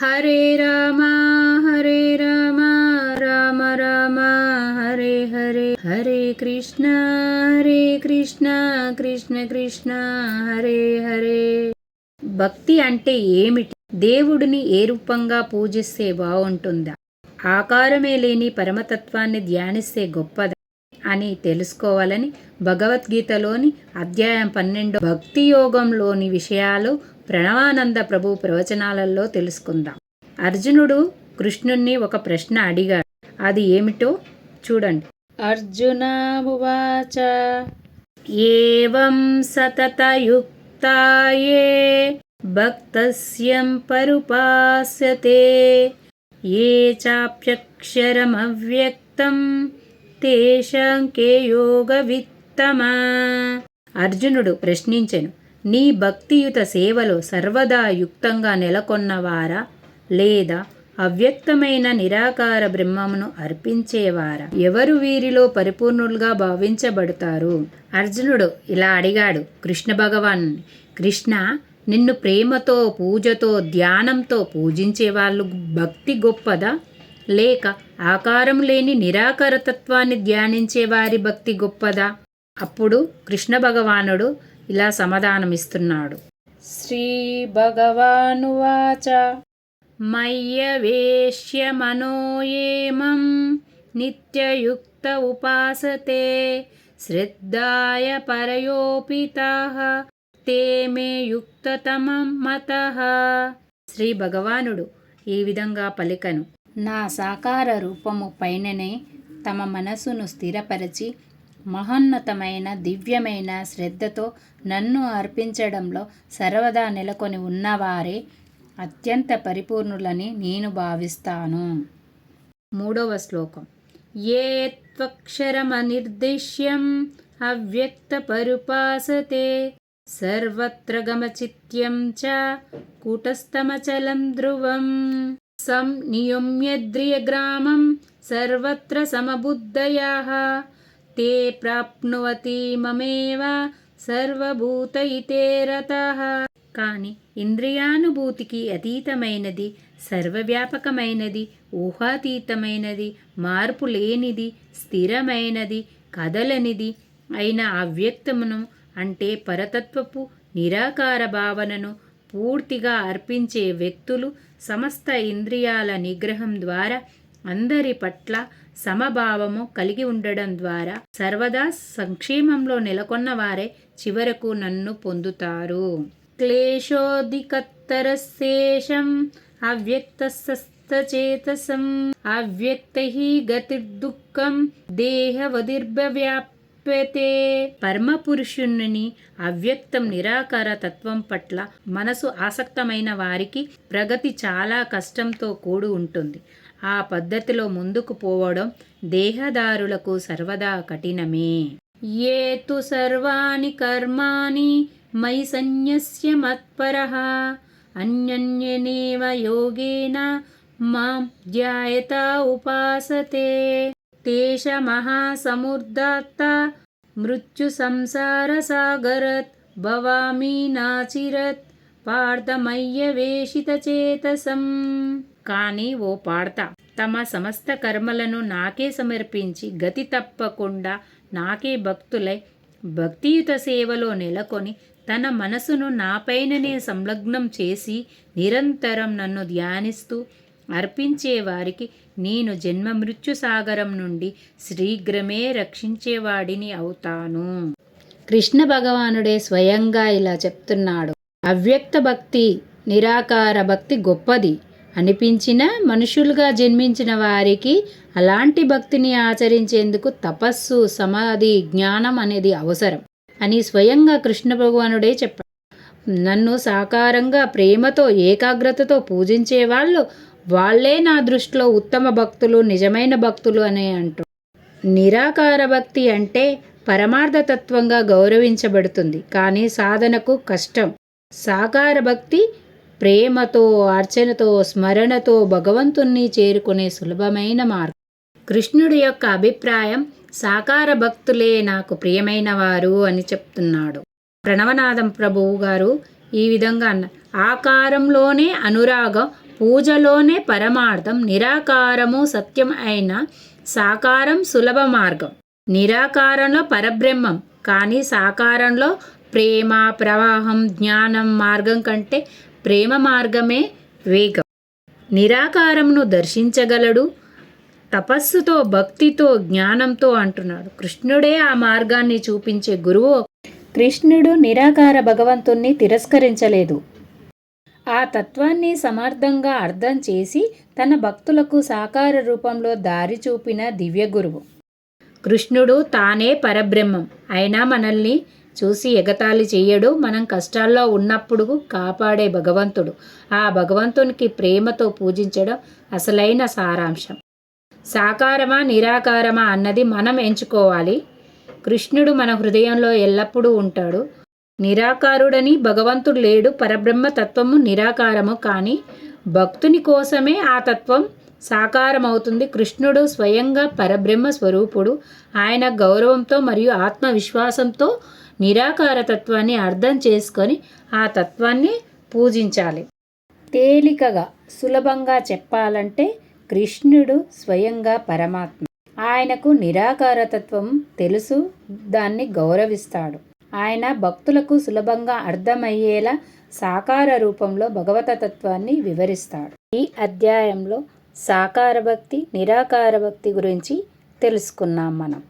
హరే రామ హరే రామ రామ రామ హరే హరే. హరే కృష్ణ హరే కృష్ణ కృష్ణ కృష్ణ హరే హరే. భక్తి అంటే ఏమిటి? దేవుడిని ఏ రూపంగా పూజిస్తే బాగుంటుందా? ఆకారమే లేని పరమతత్వాన్ని ధ్యానిస్తే గొప్పదా? అని తెలుసుకోవాలని భగవద్గీతలోని అధ్యాయం పన్నెండు భక్తి యోగంలోని విషయాలు ప్రణవానంద ప్రభు ప్రవచనాలలో తెలుసుకుందాం. అర్జునుడు కృష్ణుణ్ణి ఒక ప్రశ్న అడిగాడు. అది ఏమిటో చూడండి. అర్జునావాచ ఏవం సతతయుక్తాయే భక్తస్యం పరుపాస్యతే ఏ చాప్యక్షరమవ్యక్తం తేషాం కే యోగవిత్తమా? అర్జునుడు ప్రశ్నించెను. నీ భక్తియుత సేవలో సర్వదా యుక్తంగా నెలకొన్నవారా? లేదా అవ్యక్తమైన నిరాకార బ్రహ్మమును అర్పించేవారా? ఎవరు వీరిలో పరిపూర్ణులుగా భావించబడతారు? అర్జునుడు ఇలా అడిగాడు కృష్ణ భగవాన్ కృష్ణ నిన్ను ప్రేమతో పూజతో ధ్యానంతో పూజించే వాళ్ళు భక్తి గొప్పదా? లేక ఆకారం లేని నిరాకార తత్వాన్ని ధ్యానించే వారి భక్తి గొప్పదా? అప్పుడు కృష్ణ భగవానుడు ఇలా సమాధానమిస్తున్నాడు. శ్రీ భగవానువాచ మయ్యవేశ్య మనోయేమం నిత్యయుక్త ఉపాసతే శ్రద్ధాయ పరయోపితాః తే మే యుక్తతమం మతః. శ్రీ భగవానుడు ఈ విధంగా పలికను. నా సాకార రూపము పైననే తమ మనసును స్థిరపరిచి మహోన్నతమైన దివ్యమైన శ్రద్ధతో నన్ను అర్పించడంలో సర్వదా నెలకొని ఉన్నవారే అత్యంత పరిపూర్ణులని నేను భావిస్తాను. మూడవ శ్లోకం. ఏ త్వక్షరమనిర్దిశ్యం అవ్యక్త పరుపాసతే సర్వత్ర గమచిత్యం చ కూటస్థమచలం ధ్రువం. సం నియమ్యద్రియగ్రామం సర్వత్ర సమబుద్ధయాః తే ప్రాప్నువతి మమేవ సర్వభూత ఇతే రతః కాని ఇంద్రియానుభూతికి అతీతమైనది సర్వవ్యాపకమైనది ఊహాతీతమైనది మార్పు లేనిది స్థిరమైనది కదలనిది అయిన అవ్యక్తమును అంటే పరతత్వపు నిరాకార భావనను పూర్తిగా అర్పించే వ్యక్తులు సమస్త ఇంద్రియాల నిగ్రహం ద్వారా అందరి పట్ల సమభావము కలిగి ఉండడం ద్వారా సర్వదా సంక్షేమంలో నెలకొన్న వారే చివరకు నన్ను పొందుతారు. క్లేశోదికత్తరశేషం అవ్యక్తస్తచేతసం అవ్యక్త గతిర్దుఃఖం దేహవదిర్భవ్యాప్యతే. పరమపురుషుని అవ్యక్తం నిరాకార తత్వం పట్ల మనసు ఆసక్తమైన వారికి ప్రగతి చాలా కష్టంతో కూడి ఉంటుంది. ఆ పద్ధతిలో ముందుకు పోవడం దేహదారులకు సర్వదా కఠినమే. ఏ తు సర్వాణి కర్మాణి మై సన్యస్య మత్పర అన్యన్యనేవ యోగేన మాం ధ్యాయత ఉపాసతే. తేష మహాసముర్దాత్త మృత్యు సంసార సాగరత్ భవామి నాచిరత్ పార్థమయ్య వేషిత చేతసం. కానీ ఓ పాడత. తమ సమస్త కర్మలను నాకే సమర్పించి గతి తప్పకుండా నాకే భక్తులై భక్తియుత సేవలో నెలకొని తన మనసును నాపైననే సంలగ్నం చేసి నిరంతరం నన్ను ధ్యానిస్తూ అర్పించే వారికి నేను జన్మ మృత్యు సాగరం నుండి శీఘ్రమే రక్షించేవాడిని అవుతాను. కృష్ణ భగవానుడే స్వయంగా ఇలా చెప్తున్నాడు. అవ్యక్త భక్తి నిరాకార భక్తి గొప్పది. అనిపించిన మనుషులుగా జన్మించిన వారికి అలాంటి భక్తిని ఆచరించేందుకు తపస్సు సమాధి జ్ఞానం అనేది అవసరం అని స్వయంగా కృష్ణ భగవానుడే చెప్పాడు. నన్ను సాకారంగా ప్రేమతో ఏకాగ్రతతో పూజించే వాళ్ళు వాళ్ళే నా దృష్టిలో ఉత్తమ భక్తులు నిజమైన భక్తులు అని అంటారు నిరాకార భక్తి అంటే పరమార్థతత్వంగా గౌరవించబడుతుంది. కానీ సాధనకు కష్టం. సాకార భక్తి ప్రేమతో అర్చనతో స్మరణతో భగవంతుణ్ణి చేరుకునే సులభమైన మార్గం. కృష్ణుడి యొక్క అభిప్రాయం సాకార భక్తులే నాకు ప్రియమైన వారు అని చెప్తున్నాడు. ప్రణవనాథం ప్రభువు గారు ఈ విధంగా అన్న ఆకారంలోనే అనురాగం పూజలోనే పరమార్థం నిరాకారము సత్యం అయిన సాకారం సులభ మార్గం. నిరాకారంలో పరబ్రహ్మం కానీ సాకారంలో ప్రేమ ప్రవాహం జ్ఞానం మార్గం కంటే ప్రేమ మార్గమే వేగం. నిరాకారంను దర్శించగలడు తపస్సుతో భక్తితో జ్ఞానంతో అంటున్నాడు. కృష్ణుడే ఆ మార్గాన్ని చూపించే గురువు. కృష్ణుడు నిరాకార భగవంతుణ్ణి తిరస్కరించలేదు. ఆ తత్వాన్ని సమర్థంగా అర్థం చేసి తన భక్తులకు సాకార రూపంలో దారి చూపిన దివ్య గురువు. కృష్ణుడు తానే పరబ్రహ్మం. అయినా మనల్ని చూసి ఎగతాళి చెయ్యడు. మనం కష్టాల్లో ఉన్నప్పుడు కాపాడే భగవంతుడు. ఆ భగవంతునికి ప్రేమతో పూజించడం అసలైన సారాంశం. సాకారమా నిరాకారమా అన్నది మనం ఎంచుకోవాలి. కృష్ణుడు మన హృదయంలో ఎల్లప్పుడూ ఉంటాడు. నిరాకారుడని భగవంతుడు లేడు. పరబ్రహ్మ తత్వము నిరాకారము కానీ భక్తుని కోసమే ఆ తత్వం సాకారమవుతుంది. కృష్ణుడు స్వయంగా పరబ్రహ్మ స్వరూపుడు. ఆయన గౌరవంతో మరియు ఆత్మవిశ్వాసంతో నిరాకార తత్వాన్ని అర్థం చేసుకొని ఆ తత్వాన్ని పూజించాలి. తేలికగా సులభంగా చెప్పాలంటే కృష్ణుడు స్వయంగా పరమాత్మ. ఆయనకు నిరాకారతత్వం తెలుసు దాన్ని గౌరవిస్తాడు. ఆయన భక్తులకు సులభంగా అర్థమయ్యేలా సాకార రూపంలో భగవత తత్వాన్ని వివరిస్తాడు. ఈ అధ్యాయంలో సాకార భక్తి నిరాకార భక్తి గురించి తెలుసుకున్నాం మనం.